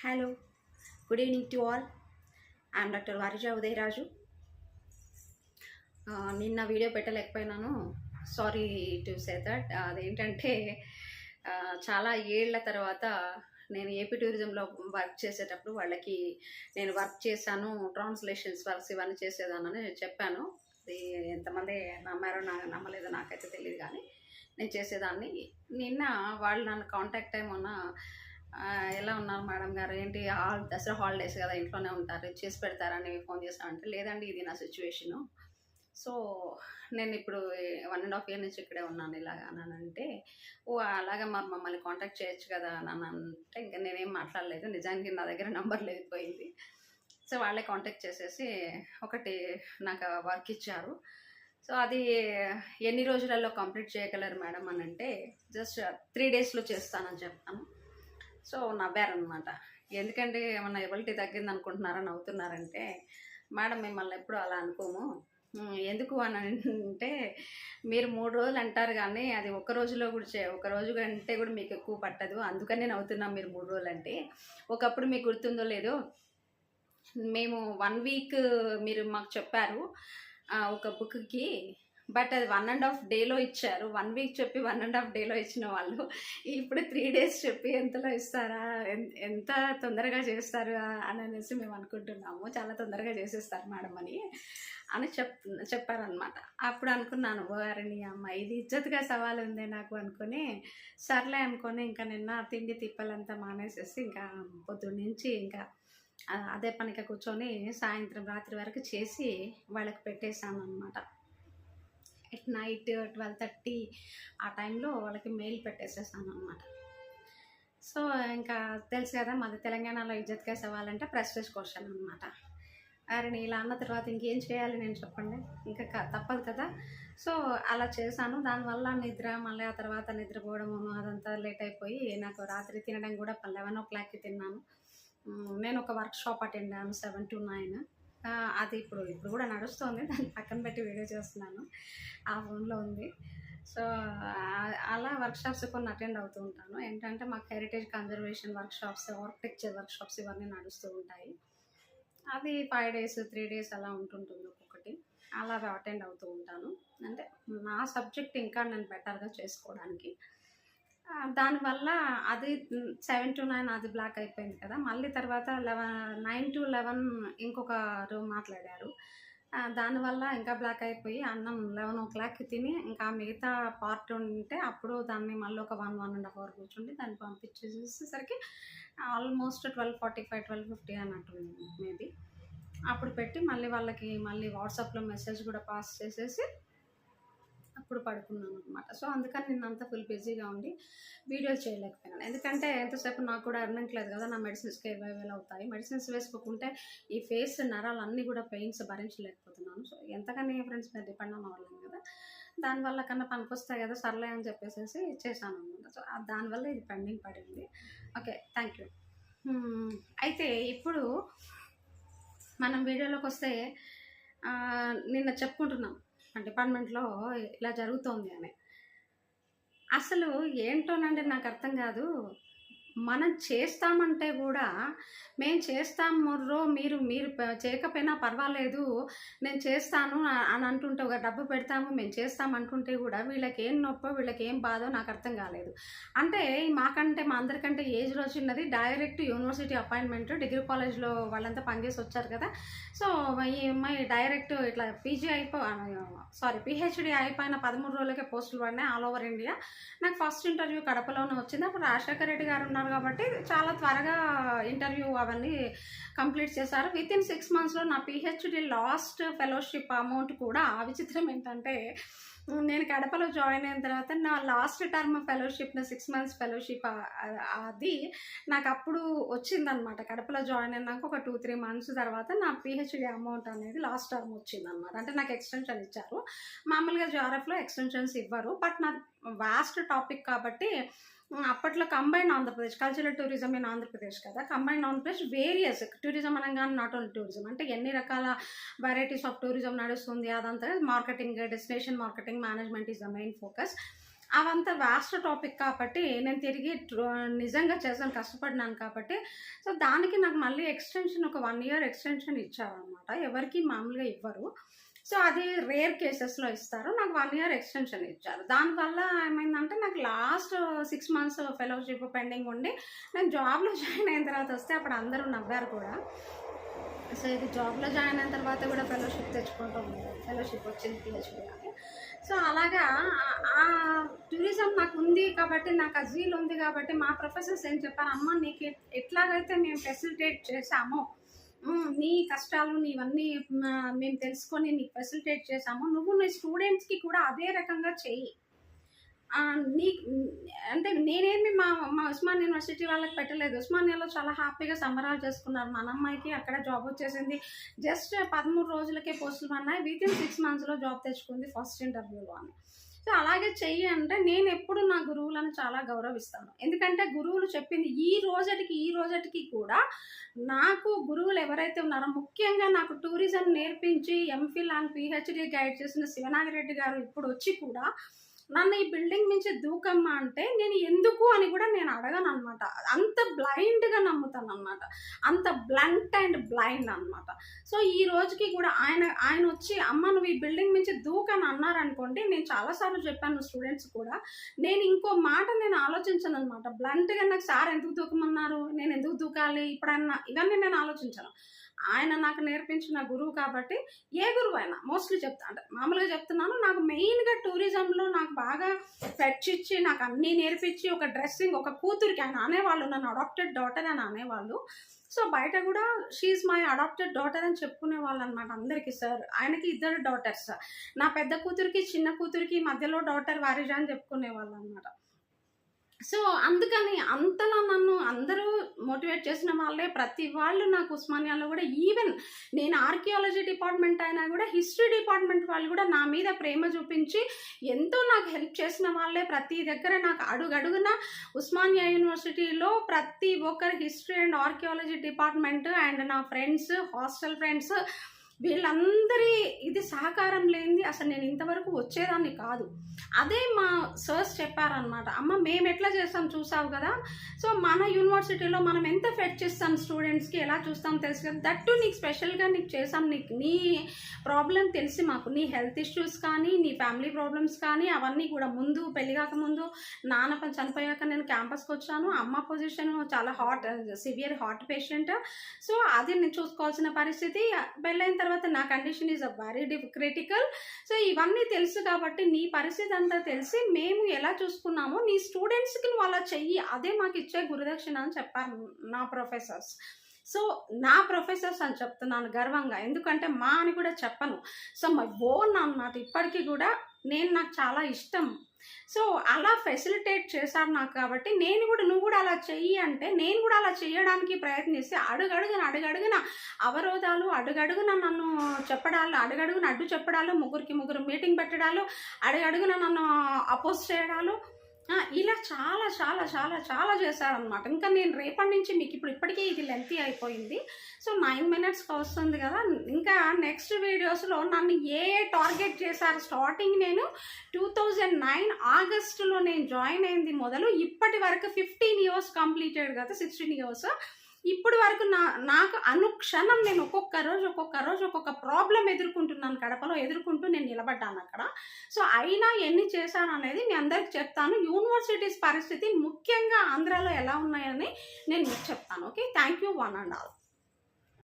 Hello good evening to all I'm doctor Varija Udayaraju నిన్న video పెట్టలేకపోయినాను. Sorry to say that అదేంటంటే uh, చాలా ఏళ్ళ తర్వాత నేను ఏపీ టూరిజంలో వర్క్ చేసేటప్పుడు వాళ్ళకి నేను వర్క్ చేశాను ట్రాన్స్లేషన్స్ వర్క్స్ ఇవన్నీ చేసేదానని చెప్పాను. అది ఎంతమంది నమ్మారో నా నమ్మలేదో నాకైతే తెలియదు కానీ నేను చేసేదాన్ని. నిన్న వాళ్ళు నన్ను కాంటాక్ట్ అయ్యి మొన్న ఎలా ఉన్నారు మేడం గారు? ఏంటి హాల్ దసరా హాలిడేస్ కదా ఇంట్లోనే ఉంటారు. చేసి పెడతారని ఫోన్ చేస్తానంటే లేదండి ఇది నా సిచ్యువేషను. సో నేను ఇప్పుడు వన్ అండ్ హాఫ్ ఇయర్ నుంచి ఇక్కడే ఉన్నాను ఇలాగా అని అంటే ఓ అలాగా మరి మమ్మల్ని కాంటాక్ట్ చేయొచ్చు కదా అని అంటే ఇంకా నేనేం మాట్లాడలేదు. నిజానికి నా దగ్గర నెంబర్ లేకపోయింది. సో వాళ్ళే కాంటాక్ట్ చేసేసి ఒకటి నాకు వర్క్ ఇచ్చారు. సో అది ఎన్ని రోజులలో కంప్లీట్ చేయగలరు మేడం అని అంటే జస్ట్ త్రీ డేస్లో చేస్తానని చెప్పాను సో నవ్వారనమాట ఎందుకంటే ఏమన్నా ఎవరిటీ తగ్గింది అనుకుంటున్నారా నవ్వుతున్నారంటే మేడం మిమ్మల్ని ఎప్పుడు అలా అనుకోము. ఎందుకు అని అంటే మీరు మూడు రోజులు అంటారు కానీ అది ఒక రోజులో కూడా చే ఒక రోజు కంటే కూడా మీకు ఎక్కువ పట్టదు. అందుకనే నవ్వుతున్నాం మీరు మూడు రోజులు అంటే ఒకప్పుడు మీకు గుర్తుందో లేదో మేము వన్ వీక్ మీరు మాకు చెప్పారు ఒక బుక్కి బట్ అది వన్ అండ్ హాఫ్ డేలో ఇచ్చారు. వన్ వీక్ చెప్పి వన్ అండ్ హాఫ్ డేలో ఇచ్చిన వాళ్ళు. ఇప్పుడు త్రీ డేస్ చెప్పి ఎంతలో ఇస్తారా? ఎంత తొందరగా చేస్తారు? అని అనేసి మేము అనుకుంటున్నాము. చాలా తొందరగా చేసేస్తారు మేడం అని. అని చెప్ చెప్పారనమాట అప్పుడు అనుకున్నాను వారిని అమ్మ ఇది ఇజ్జత్గా సవాల్ ఉంది నాకు అనుకుని సర్లే అనుకొని ఇంకా నిన్న తిండి తిప్పలంతా మానేసేసి ఇంకా పొద్దున్న నుంచి ఇంకా అదే పనిక కూర్చొని సాయంత్రం రాత్రి వరకు చేసి వాళ్ళకి పెట్టేశాను అనమాట ఎట్ నైట్ ట్వెల్వ్ థర్టీ ఆ టైంలో వాళ్ళకి మెయిల్ పెట్టేసేసాను అనమాట సో ఇంకా తెలుసు కదా మాది తెలంగాణలో ఇజ్జత్ కేసు అవ్వాలంటే ప్రెస్టేజ్ క్వశ్చన్ అనమాట అరే నేను ఇలా అన్న తర్వాత ఇంకేం చేయాలి నేను చెప్పండి? ఇంకా క- తప్పదు కదా. సో అలా చేశాను. దానివల్ల నిద్ర మళ్ళీ ఆ తర్వాత నిద్రపోవడము అదంతా లేట్ అయిపోయి నాకు రాత్రి తినడం కూడా లెవెన్ ఓ క్లాక్కి తిన్నాను. నేను ఒక వర్క్ షాప్ అటెండ్ అయ్యాను సెవెన్ టు నైన్. అది ఇప్పుడు ఇప్పుడు కూడా నడుస్తుంది. దాన్ని పక్కన పెట్టి వీడియో చేస్తున్నాను. ఆ ఫోన్లో ఉంది. సో అలా వర్క్షాప్స్ కొన్ని అటెండ్ అవుతూ ఉంటాను. ఏంటంటే మాకు heritage conservation workshops architecture workshops ఇవన్నీ నడుస్తూ ఉంటాయి. అది ఫైవ్ డేస్ త్రీ డేస్ అలా ఉంటుంటుంది ఒక్కొక్కటి. అలా అటెండ్ అవుతూ ఉంటాను. అంటే నా సబ్జెక్ట్ ఇంకా నేను బెటర్గా చేసుకోవడానికి దానివల్ల అది సెవెన్ టు నైన్ అది బ్లాక్ అయిపోయింది కదా. మళ్ళీ తర్వాత లెవెన్ నైన్ టు లెవెన్ ఇంకొక రూమ్ మాట్లాడారు. దానివల్ల ఇంకా బ్లాక్ అయిపోయి అన్నం లెవెన్ ఓ క్లాక్కి తిని ఇంకా మిగతా పార్ట్ ఉంటే అప్పుడు దాన్ని మళ్ళీ ఒక one one and half hour కూర్చుండి దాన్ని పంపించేసేసరికి almost twelve forty five twelve fifty అన్నట్టుంది మేబీ. అప్పుడు పెట్టి మళ్ళీ వాళ్ళకి మళ్ళీ వాట్సాప్లో మెసేజ్ కూడా పాస్ చేసేసి అప్పుడు పడుకున్నాను అనమాట సో అందుకని నిన్నంతా ఫుల్ బిజీగా ఉండి వీడియోలు చేయలేకపోయాను ఎందుకంటే ఎంతసేపు నాకు కూడా అర్నింగ్ లేదు కదా నా మెడిసిన్స్కి ఇరవై వేలు అవుతాయి. మెడిసిన్స్ వేసుకోకుంటే ఈ ఫేస్ నరాలు అన్నీ కూడా పెయిన్స్ భరించలేకపోతున్నాను. సో ఎంతకని ఫ్రెండ్స్ మీద డిపెండ్ అవ్వలేము కదా దానివల్ల కన్నా పనికొస్తాయి కదా సర్లే అని చెప్పేసి చేశాను అనమాట సో దానివల్ల ఇది పెండింగ్ పడింది. ఓకే థ్యాంక్ యూ అయితే ఇప్పుడు మనం వీడియోలోకి వస్తే నిన్న చెప్పుకుంటున్నాం. డిపార్ట్మెంట్లో ఇలా జరుగుతోంది అని. అసలు ఏంటోనండి నాకు అర్థం కాదు. మనం చేస్తామంటే కూడా మేము చేస్తాం మొర్రో మీరు మీరు చేయకపోయినా పర్వాలేదు. నేను చేస్తాను అని అంటుంటే ఒక డబ్బు పెడతాము మేము చేస్తాం అంటుంటే కూడా వీళ్ళకి ఏం నొప్పో వీళ్ళకి ఏం బాధో నాకు అర్థం కాలేదు. అంటే మాకంటే మా అందరికంటే ఏజ్లో చిన్నది డైరెక్ట్ యూనివర్సిటీ అపాయింట్మెంట్ డిగ్రీ కాలేజ్లో వాళ్ళంతా పనిచేసి వచ్చారు కదా. సో ఈ అమ్మాయి డైరెక్ట్ ఇట్లా పీజీ అయిపో సారీ పిహెచ్డి అయిపోయిన పదమూడు రోజులకే పోస్టులు పడినాయి ఆల్ ఓవర్ ఇండియా. నాకు ఫస్ట్ ఇంటర్వ్యూ కడపలోనే వచ్చింది. అప్పుడు రాజశేఖర రెడ్డి గారు ఉన్నారు కాబట్టి చాలా త్వరగా ఇంటర్వ్యూ అవన్నీ కంప్లీట్ చేశారు. విత్ ఇన్ సిక్స్ మంత్స్లో నా పిహెచ్డి లాస్ట్ ఫెలోషిప్ అమౌంట్ కూడా ఆ విచిత్రం ఏంటంటే నేను కడపలో జాయిన్ అయిన తర్వాత నా లాస్ట్ టర్మ్ ఫెలోషిప్ నా సిక్స్ మంత్స్ ఫెలోషిప్ అది నాకు అప్పుడు వచ్చిందనమాట కడపలో జాయిన్ అయినాక ఒక టూ త్రీ మంత్స్ తర్వాత నా పిహెచ్డి అమౌంట్ అనేది లాస్ట్ టర్మ్ వచ్చిందనమాట అంటే నాకు ఎక్స్టెన్షన్ ఇచ్చారు. మామూలుగా జారఫ్లో ఎక్స్టెన్షన్స్ ఇవ్వరు. బట్ నా వాస్ట్ టాపిక్ కాబట్టి అప్పట్లో combine Andhra Pradesh cultural tourism in Andhra Pradesh కదా. కంబైన్ ఆంధ్రప్రదేశ్ వేరియస్ టూరిజం అనగానే నాట్ ఓన్లీ టూరిజం అంటే ఎన్ని రకాల వెరైటీస్ ఆఫ్ టూరిజం నడుస్తుంది అదంతా marketing destination marketing management is the main focus అవంతా వాస్ట్ టాపిక్ కాబట్టి నేను తిరిగి నిజంగా చేసాను కష్టపడినాను కాబట్టి. సో దానికి నాకు మళ్ళీ ఎక్స్టెన్షన్ ఒక వన్ ఇయర్ ఎక్స్టెన్షన్ ఇచ్చారనమాట ఎవరికి మామూలుగా ఇవ్వరు. సో అది రేర్ కేసెస్లో ఇస్తారు. నాకు వన్ ఇయర్ ఎక్స్టెన్షన్ ఇచ్చారు. దానివల్ల ఏమైందంటే నాకు last six months fellowship pending ఉండి నేను జాబ్లో జాయిన్ అయిన తర్వాత వస్తే అప్పుడు అందరూ నవ్వారు కూడా. సో ఇది జాబ్లో జాయిన్ అయిన తర్వాత కూడా ఫెలోషిప్ తెచ్చుకుంటూ ఉంది ఫెలోషిప్ వచ్చింది పిహెచ్డీ సో అలాగా ఆ- టూరిజం నాకు ఉంది కాబట్టి నాకు అజీల్ ఉంది కాబట్టి మా ప్రొఫెసర్స్ ఏం చెప్పారు అమ్మ నీకు ఎట్లాగైతే మేము ఫెసిలిటేట్ చేశామో నీ కష్టాలు నీవన్నీ మేము తెలుసుకొని నీకు ఫెసిలిటేట్ చేసాము నువ్వు నీ స్టూడెంట్స్కి కూడా అదే రకంగా చెయ్యి. నీ అంటే నేనేమి మా మా ఉస్మాన్ యూనివర్సిటీ వాళ్ళకి పెట్టలేదు. ఉస్మానియాలో చాలా హ్యాపీగా సంబరాలు చేసుకున్నారు. మన అమ్మాయికి అక్కడ జాబ్ వచ్చేసింది. జస్ట్ పదమూడు రోజులకే పోస్టులు పడినాయి. విత్ ఇన్ సిక్స్ మంత్స్లో జాబ్ తెచ్చుకుంది ఫస్ట్ ఇంటర్వ్యూలో అని సో అలాగే చెయ్యి అంటే నేను ఎప్పుడు నా గురువులను చాలా గౌరవిస్తాను ఎందుకంటే గురువులు చెప్పింది ఈ రోజటికి ఈ రోజటికి కూడా నాకు గురువులు ఎవరైతే ఉన్నారో ముఖ్యంగా నాకు టూరిజం నేర్పించి ఎంఫిల్ అండ్ పిహెచ్డి గైడ్ చేసిన శివనాగిరెడ్డి గారు ఇప్పుడు వచ్చి కూడా నన్ను ఈ బిల్డింగ్ నుంచి దూకమ్మా అంటే నేను ఎందుకు అని కూడా నేను అడగను అనమాట అంత బ్లైండ్గా నమ్ముతాను అనమాట అంత బ్లంట్ అండ్ బ్లైండ్ అనమాట సో ఈ రోజుకి కూడా ఆయన ఆయన వచ్చి అమ్మ నువ్వు ఈ బిల్డింగ్ నుంచి దూకని అన్నారనుకోండి నేను చాలాసార్లు చెప్పాను స్టూడెంట్స్ కూడా నేను ఇంకో మాట నేను ఆలోచించను అనమాట బ్లంట్గా నాకు సార్ ఎందుకు దూకమన్నారు? నేను ఎందుకు దూకాలి? ఇప్పుడన్నా ఇవన్నీ నేను ఆలోచించను. ఆయన నాకు నేర్పించిన గురువు కాబట్టి ఏ గురువు అయినా మోస్ట్లీ చెప్తా అంటే మామూలుగా చెప్తున్నాను నాకు మెయిన్గా టూరిజంలో నాకు బాగా ఫెచ్ ఇచ్చి నాకు అన్నీ నేర్పించి ఒక డ్రెస్సింగ్ ఒక కూతురికి ఆయన అనేవాళ్ళు నన్ను అడాప్టెడ్ డాటర్ అని అనేవాళ్ళు. సో బయట కూడా షీఈ్ మై అడాప్టెడ్ డాటర్ అని చెప్పుకునే వాళ్ళు అనమాట అందరికీ సార్ ఆయనకి ఇద్దరు డాటర్స్ నా పెద్ద కూతురికి చిన్న కూతురికి మధ్యలో డాటర్ వారిజా అని చెప్పుకునే వాళ్ళు అనమాట సో అందుకని అంతలా నన్ను అందరూ మోటివేట్ చేసిన వాళ్ళే. ప్రతి వాళ్ళు నాకు ఉస్మానియాలో కూడా ఈవెన్ నేను ఆర్కియాలజీ డిపార్ట్మెంట్ అయినా కూడా హిస్టరీ డిపార్ట్మెంట్ వాళ్ళు కూడా నా మీద ప్రేమ చూపించి ఎంతో నాకు హెల్ప్ చేసిన వాళ్ళే. ప్రతి దగ్గర నాకు అడుగడుగున ఉస్మానియా యూనివర్సిటీలో ప్రతి ఒక్కరు history and archaeology department and నా ఫ్రెండ్స్ హాస్టల్ ఫ్రెండ్స్ వీళ్ళందరి ఇది సహకారం లేనిది అసలు నేను ఇంతవరకు వచ్చేదాన్ని కాదు. అదే మా సర్స్ చెప్పారనమాట అమ్మ మేము ఎట్లా చేస్తాం చూసావు కదా? సో మన యూనివర్సిటీలో మనం ఎంత ఫెట్ చేస్తాం స్టూడెంట్స్కి ఎలా చూస్తాం తెలుసు కదా? దట్టు నీకు స్పెషల్గా నీకు చేసాం నీకు నీ ప్రాబ్లం తెలిసి మాకు నీ హెల్త్ ఇష్యూస్ కానీ నీ ఫ్యామిలీ ప్రాబ్లమ్స్ కానీ అవన్నీ కూడా ముందు పెళ్ళి కాకముందు నాన్న ప- చనిపోయాక నేను క్యాంపస్కి వచ్చాను. అమ్మ పొజిషన్ చాలా hot severe heart patient so అది నేను చూసుకోవాల్సిన పరిస్థితి. పెళ్ళైన తర్వాత నా condition is a very critical so ఇవన్నీ తెలుసు కాబట్టి నీ పరిస్థితి అంతా తెలిసి మేము ఎలా చూసుకున్నామో నీ స్టూడెంట్స్కి నువ్వు అలా చెయ్యి అదే మాకు ఇచ్చే గురుదక్షిణ అని చెప్పారు నా ప్రొఫెసర్స్. సో నా ప్రొఫెసర్స్ అని చెప్తున్నాను గర్వంగా. ఎందుకంటే మా అని కూడా చెప్పను. సో మై ఓన్ అన్నమాట. ఇప్పటికీ కూడా నేను నాకు చాలా ఇష్టం. సో అలా ఫెసిలిటేట్ చేశారు నాకు కాబట్టి నేను కూడా నువ్వు కూడా అలా చెయ్యి అంటే నేను కూడా అలా చేయడానికి ప్రయత్నిస్తే అడుగడుగున అడుగడుగున అవరోధాలు అడుగడుగున నన్ను చెప్పడాలు అడుగడుగున అడ్డు చెప్పడాలు ముగ్గురికి ముగ్గురు మీటింగ్ పెట్టడాలు అడుగడుగున నన్ను అపోజ్ చేయడాలు ఇలా చాలా చాలా చాలా చాలా చేశారనమాట ఇంకా నేను రేపటి నుంచి మీకు ఇప్పుడు ఇప్పటికే ఇది లెంతీ అయిపోయింది. సో నైన్ మినిట్స్కి వస్తుంది కదా. ఇంకా నెక్స్ట్ వీడియోస్లో నన్ను ఏ ఏ టార్గెట్ చేశారు? స్టార్టింగ్ నేను టూ థౌజండ్ నైన్ ఆగస్టులో నేను జాయిన్ అయింది మొదలు. ఇప్పటి వరకు ఫిఫ్టీన్ ఇయర్స్ కంప్లీటెడ్ కదా సిక్స్టీన్ ఇయర్స్ ఇప్పుడు వరకు నా నాకు అనుక్షణం నేను ఒక్కొక్క రోజు ఒక్కొక్క రోజు ఒక్కొక్క ప్రాబ్లం ఎదుర్కొంటున్నాను. కడపలో ఎదుర్కొంటూ నేను నిలబడ్డాను అక్కడ. సో అయినా ఎన్ని చేశాను అనేది మీ అందరికి చెప్తాను. యూనివర్సిటీస్ పరిస్థితి ముఖ్యంగా ఆంధ్రాలో ఎలా ఉన్నాయని నేను మీకు చెప్తాను. Okay? Thank you one and all